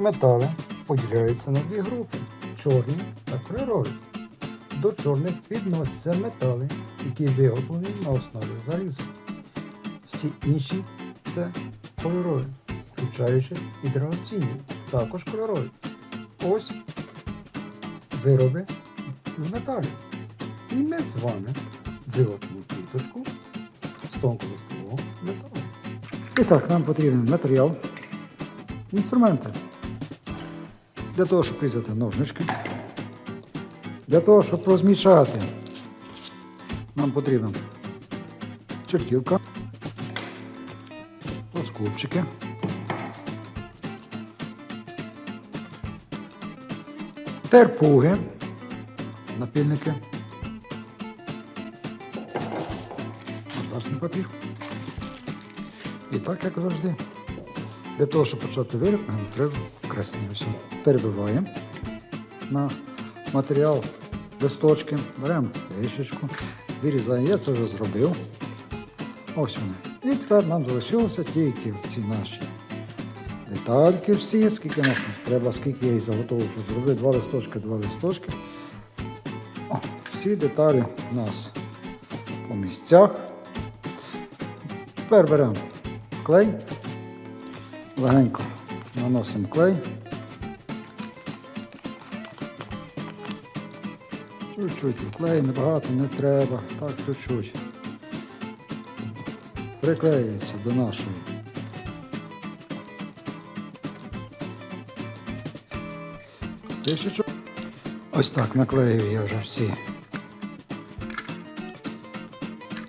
Метали поділяються на дві групи чорні та кольорові. До чорних відносяться метали, які виготовлені на основі заліза. Всі інші це кольорові, включаючи і драгоцінні, також кольорові. Ось вироби з металів. І ми з вами виготовимо пліточку з тонколистового металу. І так, нам потрібен матеріал, інструменти. Для того, щоб різати ножнички. Для того, щоб розмішати, нам потрібна чертівка, плоскопчики, терпуги, напільники, Зашний папір. І так, як завжди. Для того, щоб почати виріб, нам треба креслення. Все. Перебиваємо на матеріал листочки, беремо рішечку, вирізаємо. Я це вже зробив. Ось вони. І тепер нам залишилося тільки ці наші детальки всі, скільки нас треба, скільки я їх заготовив, щоб зробити два листочки, два листочки. О, всі деталі у нас по місцях. Тепер беремо клей, легенько наносимо клей. Чуть-чуть клей, небагато не треба, так чуть-чуть. Приклеюється до нашої. Тисячу. Ось так наклею я вже всі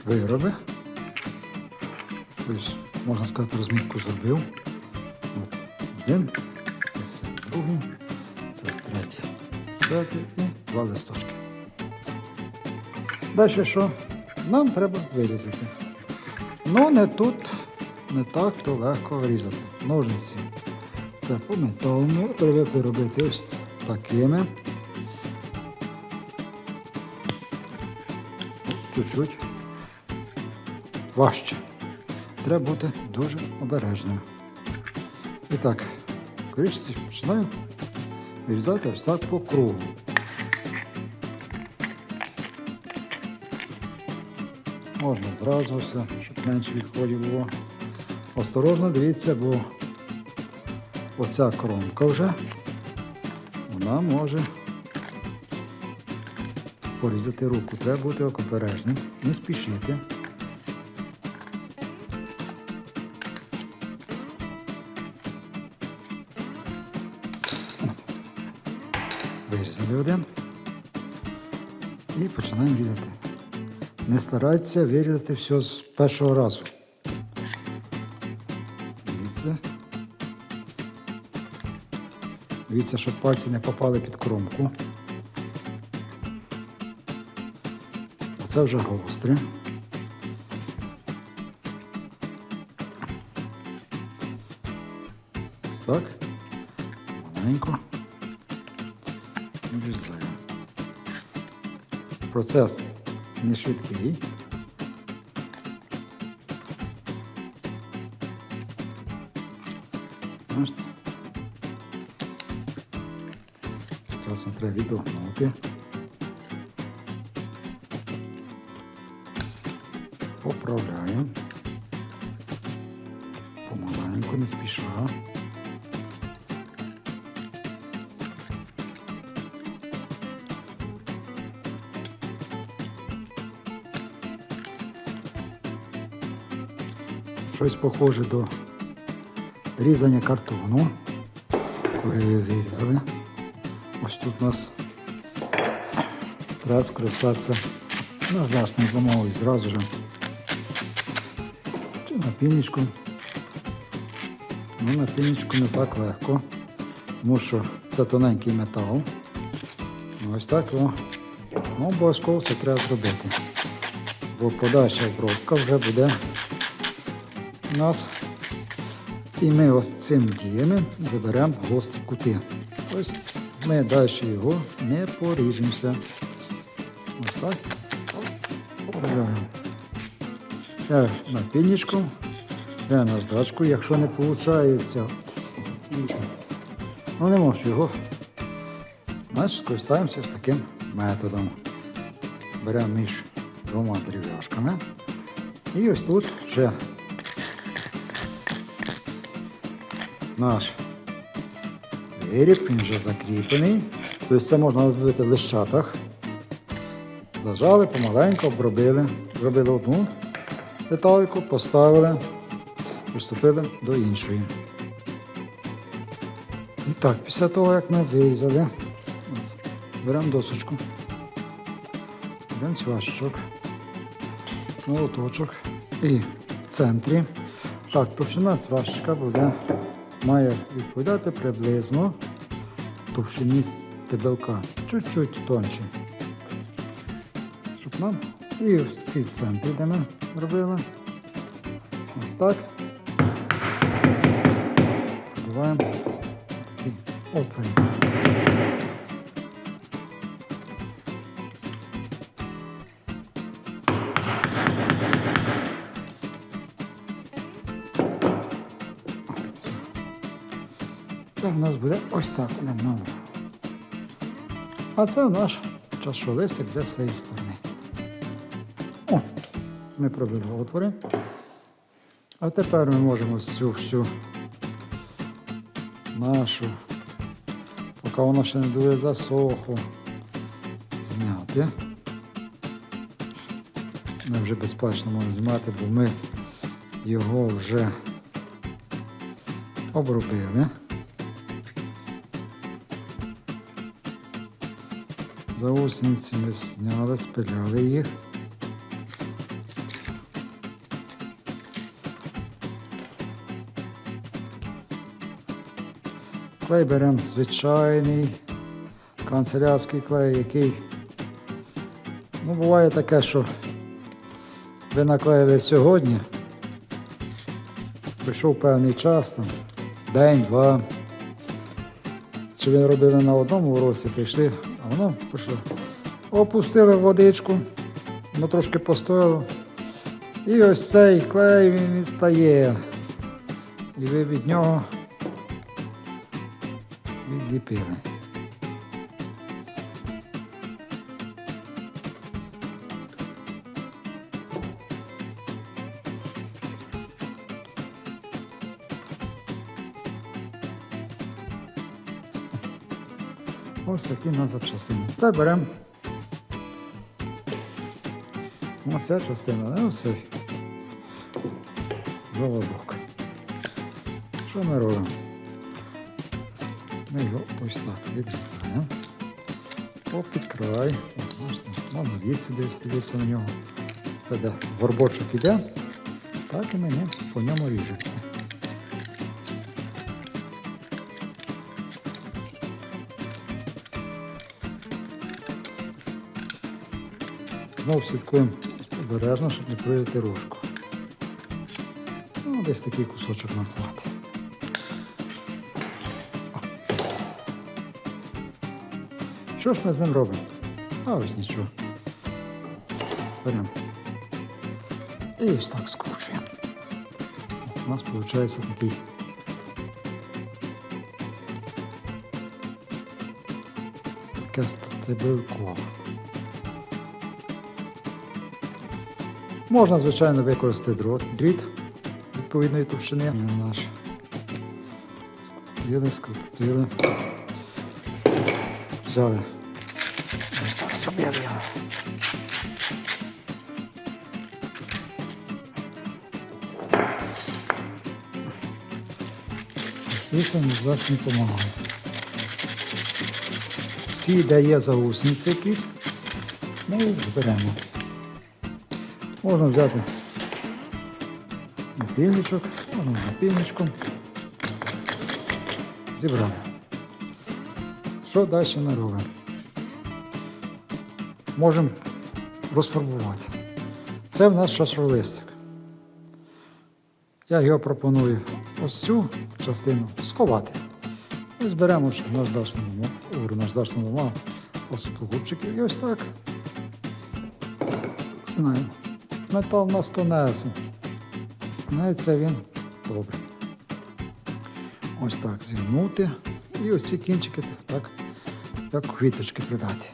вироби. Тобто, можна сказати, розмітку зробив. Один, це другий, це третій, третій і два листочки. Далі що? Нам треба вирізати. Ну не тут не так то легко вирізати. Ножниці. Це по металу. Привикли робити ось такими. Чуть-чуть важче. Треба бути дуже обережним. І так, коричці починаю вирізати ось по кругу. Можна зразу все, щоб менше відходів було. Осторожно дивіться, бо оця кромка вже вона може порізати руку. Треба бути обережним, не спішити. Вирізали один і починаємо різати. Не старайтеся вирізати все з першого разу. Дивіться. Дивіться, щоб пальці не попали під кромку. Оце вже гостре. Так. Маленько. Вирізаємо. Процес не швидкий. Бачите? Часом треба відогнути. Поправляємо. Помаленьку, не спіша. Щось похоже до різання картону. Вирізали. Ось тут у нас треба скористатися наждачною допомогою зразу же. Чи напільничком. Ну, напільничку не так легко, тому що це тоненький метал. Ось так. Ну, обов'язково це треба зробити. Бо подальша обробка вже буде у нас. І ми ось цим діями заберемо гострі кути. Ось ми далі його не поріжемося. Ось так. Поправляємо. Я напільничком, я наждачку, якщо не виходить Ну не можу його. Значить, скористаємося з таким методом. Беремо між двома дерев'яшками. І ось тут вже наш виріб, він вже закріплений. Тобто це можна робити в лищатах. Зажали, помаленьку обробили. Зробили одну детальку, поставили, приступили до іншої. І так, після того, як ми вирізали, беремо досочку, беремо цвяшечок, молоточок і в центрі. Так, товщина цвяшечка буде, має відповідати приблизно товщині стебелка. Чуть-чуть тонше. Щоб нам і всі центри, де ми робили. Ось так. Пробиваємо такі отвори. У нас буде ось так один номер. А це наш чашолистик для цієї сторони. О, ми пробили отвори. А тепер ми можемо всю всю нашу, поки воно ще не дуже засохло, зняти. Ми вже безпечно можемо знімати, бо ми його вже обробили. Заусниці ми зняли, спиляли їх. Клей беремо звичайний канцелярський клей, який ну, буває таке, що ви наклеїли сьогодні. Прийшов певний час, там, день, два. Чи він робили на одному уроці, прийшли, а воно пішло. Опустили водичку, воно трошки постояло. І ось цей клей він відстає. І ви від нього відліпили. Ось такі у нас запчастини. Тепер беремо. Ось ця частина, не ось цей. Що ми робимо? Ми його ось так відрізаємо. Попід край. Можна віці дивитися на нього. Це горбочок іде, так і ми по ньому ріжемо. Знову слідкуємо обережно, щоб не пройти ручку. Ну, десь такий кусочок нам хватить. Що ж ми з ним робимо? А ось нічого. Беремо. І ось так скручуємо. У нас виходить такий. Таке стебелко. Можна, звичайно, використати дрот, дріт відповідної товщини. Наш скрутили, скрутили. Взяли. Його. Слісом завжди допомагає. Ці, де є заусниці якісь, ми їх зберемо. Можна взяти напільничок, можна напільничком. Зібрали. Що далі ми робимо? Можемо розфарбувати. Це в нас шашролистик. Я його пропоную ось цю частину сховати. Ось беремо ж наждачну бумагу, наждачну бумагу, пластикові і ось так. Знаємо. Метал у нас тонесень. Знається він добре. Ось так зігнути І ось ці кінчики так, як квіточки придати.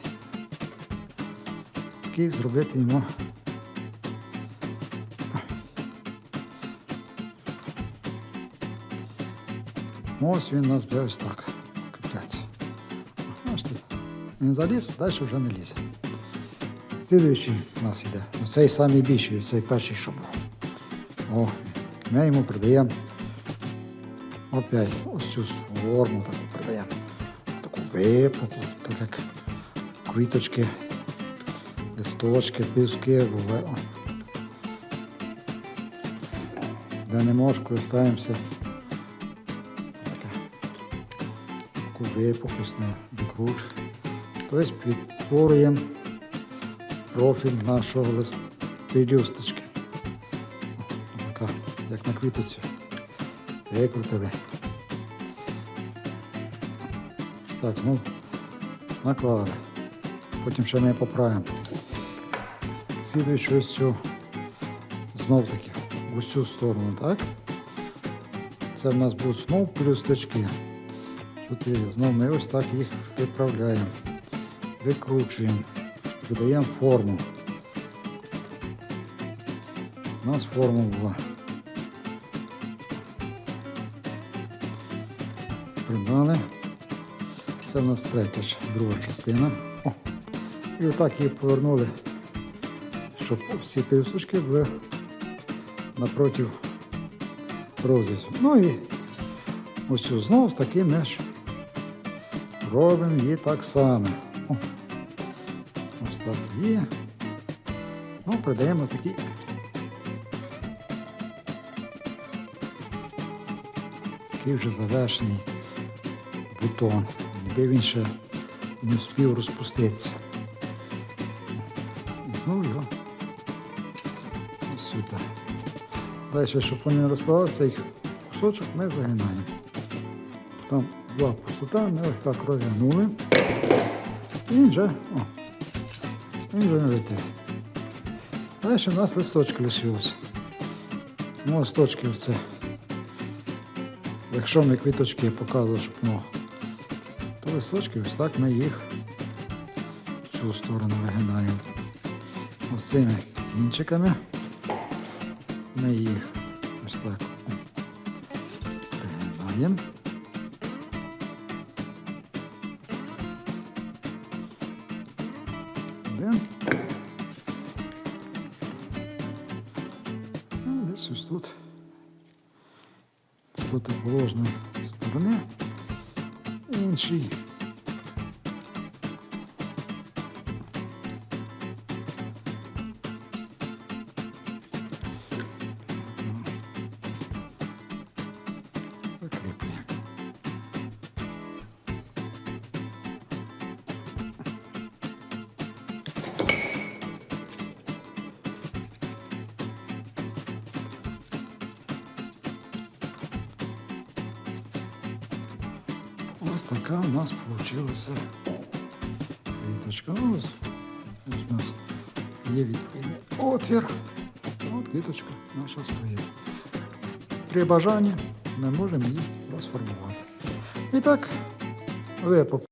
Такий зробити йому. Ось він у нас буде ось так кріпляться. Він заліз, далі вже не лізе. Слідуючий у нас йде. Оцей самий більший, оцей перший, був. О, ми йому придаємо опять ось цю форму таку придаємо. Таку випуклу, так як квіточки, листочки, піски. О. Де не можеш, користаємося. Таку випуклу викруч. Тобто підтворюємо профіль нашого лист... пелюсточки. Така, як на квітоці. Викрутили. Так, ну, наклали. Потім ще не поправимо. Слідуючи ось цю знов таки в усю сторону, так? Це в нас будуть знов плюсточки. Чотири. Знов ми ось так їх виправляємо. Викручуємо. Додаємо форму. У нас форма була. Придали. Це в нас третя, друга частина. О. І отак її повернули, щоб всі півсушки були напроти розрізу. Ну і ось знову таки ми ж робимо її так само. О. Так є. Ну, придаємо такі. Такий вже завершений бутон. Ніби він ще не встиг розпуститися. Знову його сюди. Далі, щоб вони не розпалися, їх кусочок ми вигинаємо. Там була пустота, ми ось так розігнули. І вже, о, він вже не летить. Далі у нас листочки лишилися. Ну, листочки оце. Якщо ми квіточки показували, ну, то листочки ось так ми їх в цю сторону вигинаємо. Ось цими кінчиками ми їх ось так вигинаємо. Десь ось тут. З протиположної сторони. Інший. Ось така у нас вийшла квіточка. Ну, Ось, ось у нас є відповідний отвір. От квіточка наша стоїть. При бажанні ми можемо її розформувати. І так, ви